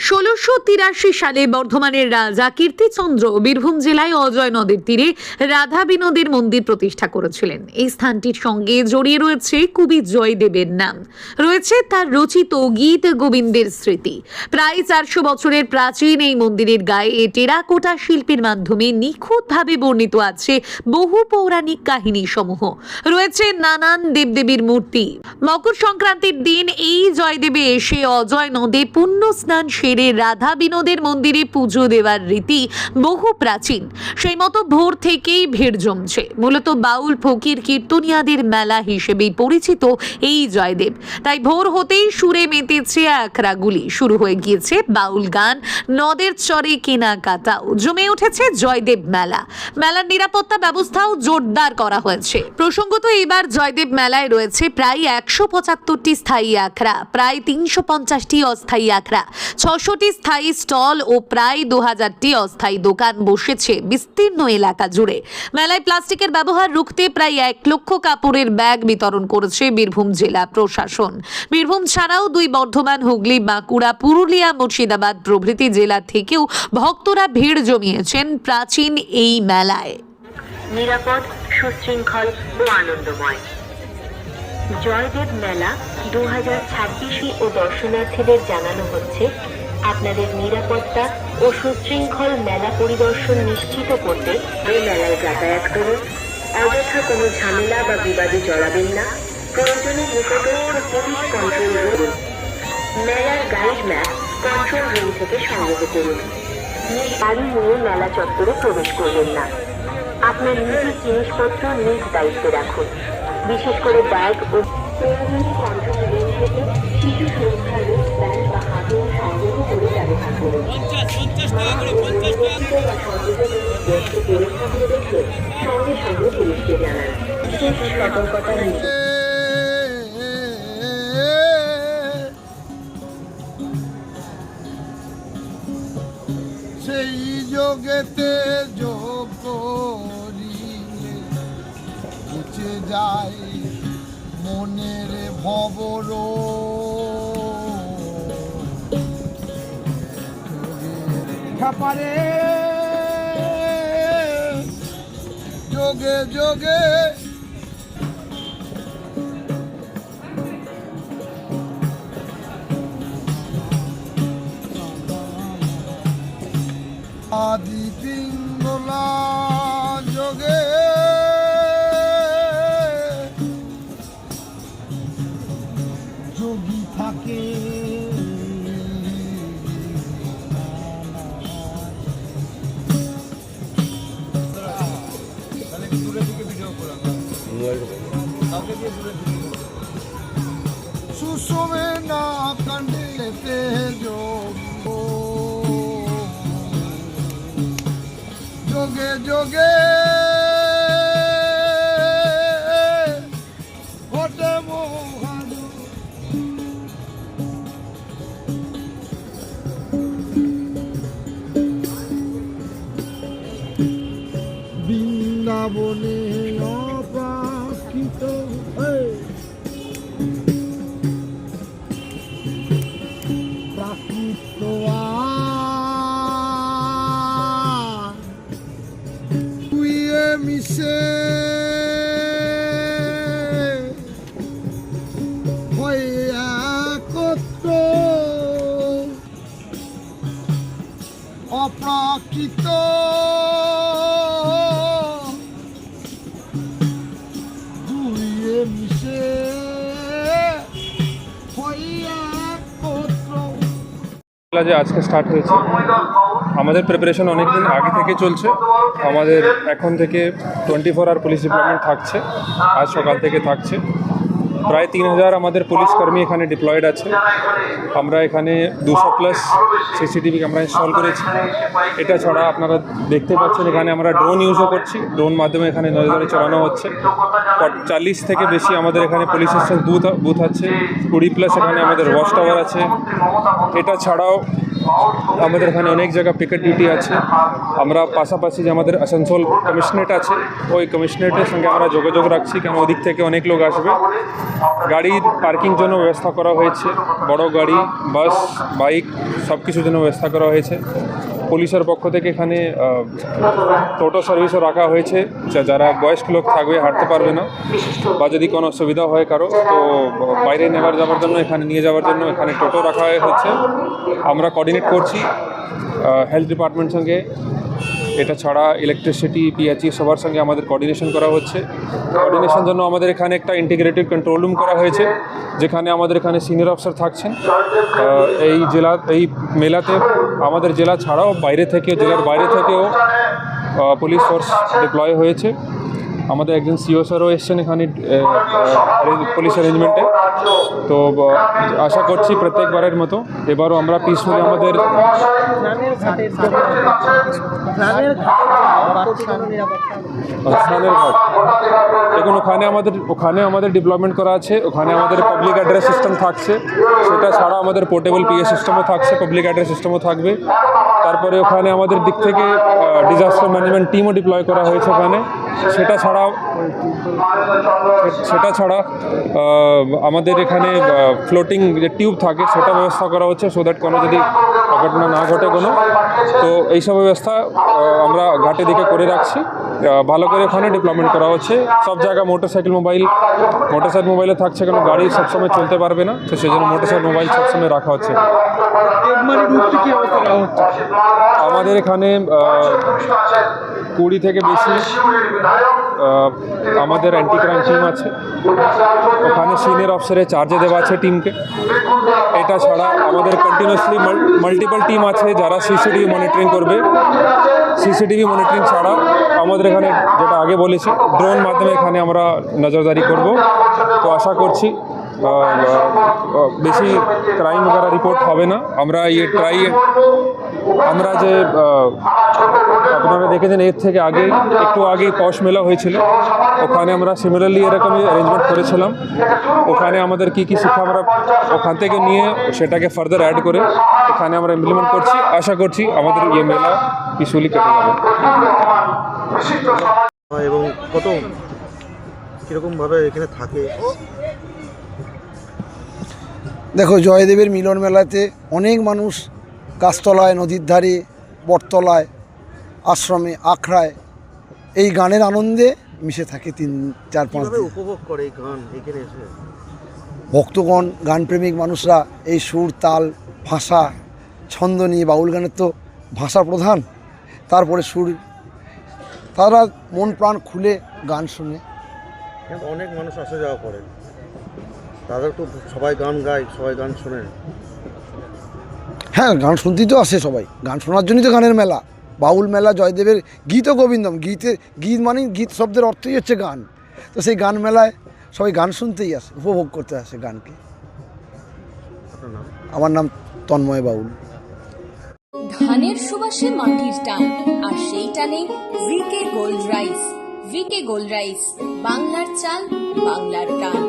ষোলোশো তিরাশি সালে বর্ধমানের রাজা কীর্তিচন্দ্র বীরভূম জেলায় অজয় নদের তীরে রাধা বিনোদের মন্দির প্রতিষ্ঠা করেছিলেন। এই স্থানটির সঙ্গে জড়িয়ে রয়েছে কবি জয়দেবের নাম। রয়েছে তার রচিত গীত গোবিন্দের স্মৃতি। প্রায় চারশো বছরের প্রাচীন এই মন্দিরের গায়ে এ টেরাকোটা শিল্পের মাধ্যমে নিখুঁতভাবে বর্ণিত আছে বহু পৌরাণিক কাহিনী সমূহ রয়েছে নানান দেবদেবীর মূর্তি। মকর সংক্রান্তির দিন এই জয়দেবে এসে অজয় নদে পুণ্য স্নান সেরে রাধা বিনোদের মন্দিরে পুজো দেওয়ার রীতি বহু প্রাচীন। সেই মতো ভোর থেকেই ভিড় জমছে। মূলত বাউল ফকির কীর্তনিয়াদের মেলা হিসেবেই পরিচিত এই জয়দেব। তাই ভোর হতেই সুরে মেতেছে আখড়াগুলি। শুরু হয়ে গিয়েছে বাউল গান, নদের চরে কেনাকাটাও জমে উঠেছে জয়দেব মেলা। মেলার নিরাপত্তা ব্যবস্থাও জোরদার করা হয়েছে। প্রসঙ্গত এবার জয়দেব মেলায় রয়েছে প্রায় একশো পঁচাত্তরটি স্থায়ী আখড়া, প্রায় তিনশো পঞ্চাশটি অস্থায়ী আখড়া ছশোটি স্থায়ী স্টল ও প্রায় দু হাজারটি অস্থায়ী দোকান বসেছে বিস্তীর্ণ এলাকা জুড়ে। মেলায় প্লাস্টিকের ব্যবহার রুখতে প্রায় এক লক্ষ কাপড়ের ব্যাগ বিতরণ করেছে বীরভূম জেলা প্রশাসন। বীরভূম ছাড়াও দুই বর্ধমান, হুগলি, বাঁকুড়া, পুরুলিয়া, মুর্শিদাবাদ প্রভৃতি জেলা থেকেও ভক্তরা ভিড় জমিয়েছেন প্রাচীন এই মেলায়। নিরাপদ, সুশৃঙ্খল ও আনন্দময়। জয়দেব মেলা দু হাজার ছাব্বিশে ও দর্শনার্থীদের জানানো হচ্ছে আপনাদের নিরাপত্তা ও সুশৃঙ্খল মেলা পরিদর্শন নিশ্চিত করতে এই মেলায় যাতায়াত করুন। অযথা কোনো ঝামেলা বা বিবাদে জড়াবেন না। প্রয়োজনে নিকটর পুলিশ কন্ট্রোল রুম মেলার গাইড ম্যাপ কন্ট্রোল রুম থেকে সংগ্রহ করুন। বাড়ি নিয়ে মেলা চত্বরে প্রবেশ করবেন না। আপনার নিজের জিনিসপত্র নিজ দায়িত্বে রাখুন। বিশেষ করে ব্যাগ ও কন্ট্রোল রুম থেকে সুরক্ষা রিস্ক ব্যান্ড বা নিয়ে সেই যোগেতে যোগ করিলে যায় মনের ভবর খাপারে যোগে যোগে। থাকে। সুষমে না কান্ডিলেতে যোগ যোগে যোগে মেলা যে আজকে স্টার্ট হয়েছে, আমাদের প্রিপারেশন অনেক দিন আগে থেকে চলছে। আমাদের এখন থেকে twenty four hour police department থাকছে, আজ সকাল থেকে থাকছে। প্রায় তিন হাজার আমাদের পুলিশ কর্মী এখানে ডিপ্লয়েড আছে। আমরা এখানে দুশো প্লাস সিসিটিভি ক্যামেরা ইনস্টল করেছি। এটা ছাড়া আপনারা দেখতে পাচ্ছেন এখানে আমরা ড্রোন ইউজও করছি। ড্রোন মাধ্যমে এখানে নজরদারি চালানো হচ্ছে। চাল্লিশ থেকে বেশি আমাদের এখানে পুলিশ স্টেশন বুথ বুথ আছে। কুড়ি প্লাস এখানে আমাদের ওয়াচ টাওয়ার আছে। এটা ছাড়াও আমাদের এখানে অনেক জায়গা পিকেট ডিউটি আছে। আমরা পাশাপাশি যে আমাদের আসানসোল কমিশনারেট আছে, ওই কমিশনারেটের সঙ্গে আমরা যোগাযোগ রাখছি কেন ওদিক থেকে অনেক লোক আসবে। গাড়ির পার্কিং জন্য ব্যবস্থা করা হয়েছে। বড় গাড়ি বাস বাইক সব কিছুর জন্য ব্যবস্থা করা হয়েছে। পুলিশের পক্ষ থেকে এখানে টোটো সার্ভিসও রাখা হয়েছে যারা বয়স্ক লোক থাকবে, হাঁটতে পারবে না, বা যদি কোনো অসুবিধা হয় কারও, তো বাইরে নেবার যাওয়ার জন্য, এখানে নিয়ে যাওয়ার জন্য এখানে টোটো রাখা হচ্ছে আমরা কোঅর্ডিনেট করছি হেলথ ডিপার্টমেন্ট সঙ্গে এটা ছাড়া ইলেকট্রিসিটি পিএইচই সবার সঙ্গে আমাদের কোঅর্ডিনেশন করা হচ্ছে। কোঅর্ডিনেশন জন্য আমাদের এখানে একটা ইন্টিগ্রেটেড কন্ট্রোল রুম করা হয়েছে, যেখানে আমাদের এখানে সিনিয়র অফিসার থাকছেন। এই জেলা, এই মেলাতে আমাদের জেলা ছাড়াও বাইরে থেকে, জেলার বাইরে থেকেও পুলিশ ফোর্স ডিপ্লয় হয়েছে। আমাদের একজন সিও স্যারও এসছেন এখানে পুলিশ অ্যারেঞ্জমেন্টে তো আশা করছি প্রত্যেকবারের মতো এবারও আমরা পিসফুলি আমাদের স্নানের ঘাট। দেখুন ওখানে আমাদের ওখানে আমাদের ডেভেলপমেন্ট করা আছে ওখানে আমাদের পাবলিক অ্যাড্রেস সিস্টেম থাকছে। সেটা ছাড়া আমাদের পোর্টেবল পিএ সিস্টেমও থাকছে পাবলিক অ্যাড্রেস সিস্টেমও থাকবে। তারপরে ওখানে আমাদের দিক থেকে ডিজাস্টার ম্যানেজমেন্ট টিমও ডিপ্লয় করা হয়েছে ওখানে। সেটা ছাড়াও, সেটা ছাড়া আমাদের এখানে ফ্লোটিং যে টিউব থাকে, সেটা ব্যবস্থা করা হচ্ছে সো দ্যাট কোনো যদি অঘটনা না ঘটে কোনো। তো এইসব ব্যবস্থা আমরা ঘাটে দিকে করে রাখছি। ভালো করে ওখানে ডেভেলপমেন্ট করা হচ্ছে। সব জায়গায় মোটরসাইকেল মোবাইল মোটরসাইকেল মোবাইলে থাকছে কেন গাড়ি সবসময় চলতে পারবে না। তো সেই জন্য মোটরসাইকেল মোবাইল সবসময় রাখা হচ্ছে। আমাদের এখানে কুড়ি থেকে বেশি আমাদের অ্যান্টি ক্রাইম টিম আছে। ওখানে সিনিয়র অফিসারের চার্জে দেওয়া আছে টিমকে এটা ছাড়া আমাদের কন্টিনিউসলি মাল্টিপাল টিম আছে যারা সিসিটিভি মনিটরিং করবে। সিসিটিভি মনিটরিং ছাড়া আমাদের এখানে যেটা আগে বলেছি ড্রোন মাধ্যমে এখানে আমরা নজরদারি করব। তো আশা করছি বেশি ক্রাইম করা রিপোর্ট হবে না। আমরা ইয়ে ট্রাই আমরা যে আপনারা দেখেছেন এর থেকে আগে একটু আগে পশ মেলা হয়েছিল। ওখানে আমরা সিমিলারলি এরকমই অ্যারেঞ্জমেন্ট করেছিলাম। ওখানে আমাদের কি কি শিক্ষা আমরা ওখান থেকে নিয়ে সেটাকে ফার্দার অ্যাড করে এখানে আমরা ইমপ্লিমেন্ট করছি। আশা করছি আমাদের ইয়ে মেলা পিসফুলি কেটে যাবে। এবং কত? কীরকমভাবে এখানে থাকে? দেখো জয়দেবের মিলন মেলাতে অনেক মানুষ গাছতলায় নদীর ধারে বটতলায় আশ্রমে আখড়ায় এই গানের আনন্দে মিশে থাকে তিন চার পাঁচ উপভোগ করে এই গান এখানে এসে? ভক্তগণ গানপ্রেমিক মানুষরা এই সুর তাল ভাষা ছন্দ নিয়ে বাউল গানের তো ভাষা প্রধান। তারপরে সুর তারা মন প্রাণ খুলে গান শুনে। অনেক মানুষ আসা যাওয়া করে তাদের তো সবাই গান গায় সবাই গান শোনে হ্যাঁ গান শুনতেই তো আসে সবাই। গান শোনার জন্যই তো গানের মেলা। বাউল মেলা জয়দেবের গীত ও গোবিন্দম। গীতে গীত মানে গীত শব্দের অর্থই হচ্ছে গান। তো সেই গান মেলায় সবাই গান শুনতেই আসে উপভোগ করতে আসে গানকে। আমার নাম তন্ময় বাউল। ধানের সুবাসে মাটির টান আর সেই টানে VK gold rice VK gold rice বাংলার চাল বাংলার গান।